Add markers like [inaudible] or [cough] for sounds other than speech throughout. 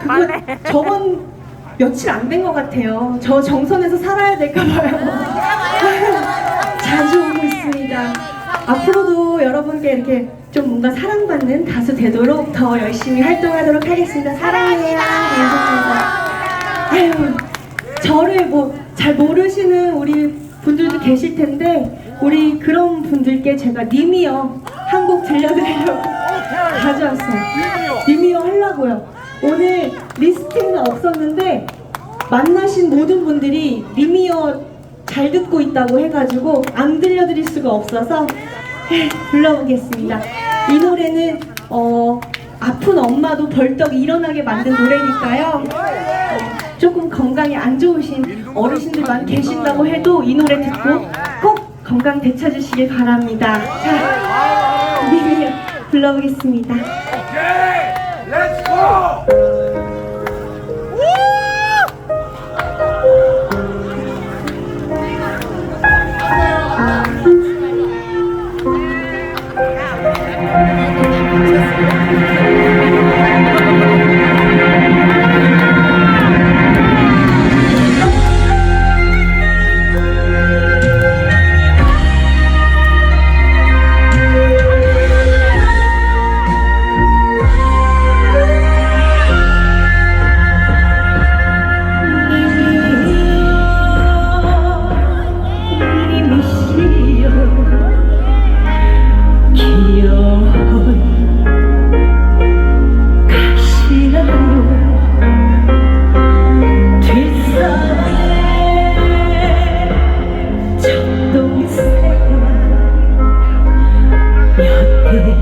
그거 저번 며칠 안 된 것 같아요. 저 정선에서 살아야 될까 봐요. [laughs] 자주 오고 있습니다. 앞으로도 여러분께 이렇게 좀 뭔가 사랑받는 가수 되도록 더 열심히 활동하도록 하겠습니다. 사랑해요. 감사합니다. 아유, 저를 뭐 잘 모르시는 우리 분들도 계실 텐데 우리 그런 분들께 제가 님이요 한 곡 들려드리려고 가져왔어요. 님이요 하려고요. 오늘 리스팅은 없었는데 만나신 모든 분들이 님이요 잘 듣고 있다고 해가지고 안 들려드릴 수가 없어서 불러보겠습니다. 이 노래는 어, 아픈 엄마도 벌떡 일어나게 만든 노래니까요. 조금 건강이 안 좋으신 어르신들 많이 계신다고 해도 이 노래 듣고 꼭 건강 되찾으시길 바랍니다. 자, 미미 불러보겠습니다. 오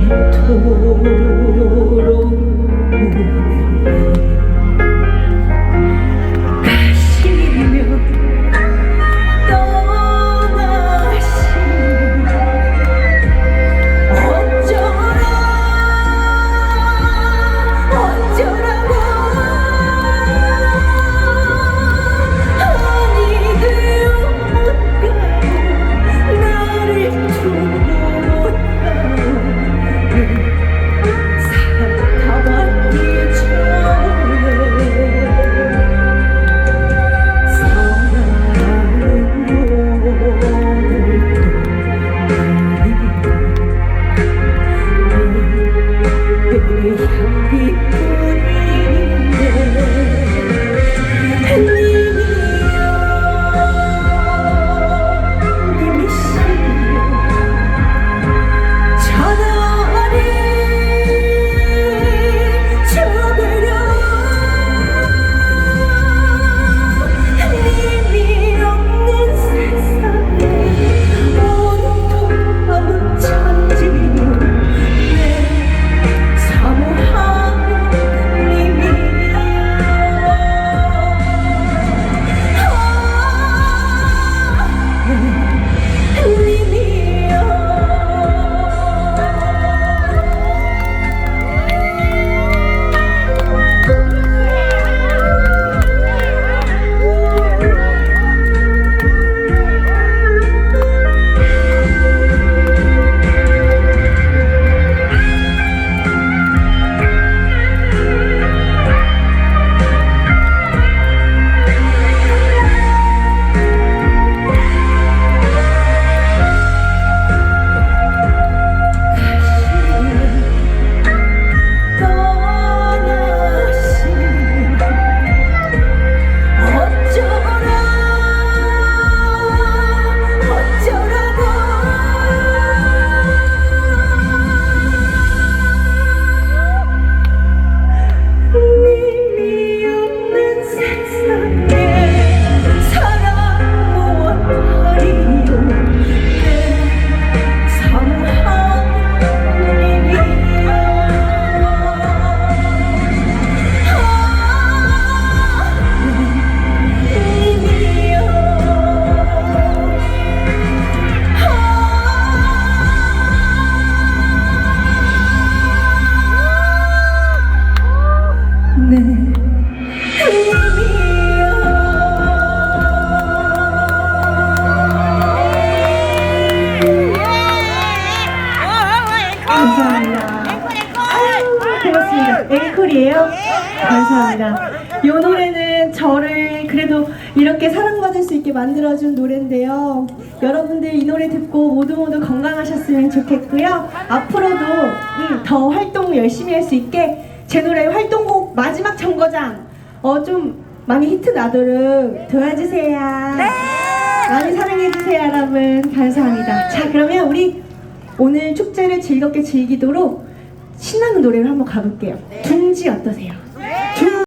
여 감사합니다. 이 노래는 저를 그래도 이렇게 사랑받을 수 있게 만들어준 노래인데요. 여러분들 이 노래 듣고 모두 모두 건강하셨으면 좋겠고요. 앞으로도 음, 더 활동 열심히 할 수 있게 제 노래 활동곡 마지막 정거장 어 좀 많이 히트 나도록 도와주세요. 많이 사랑해주세요, 여러분. 감사합니다. 자, 그러면 우리 오늘 축제를 즐겁게 즐기도록 신나는 노래를 한번 가볼게요. 둥지 어떠세요?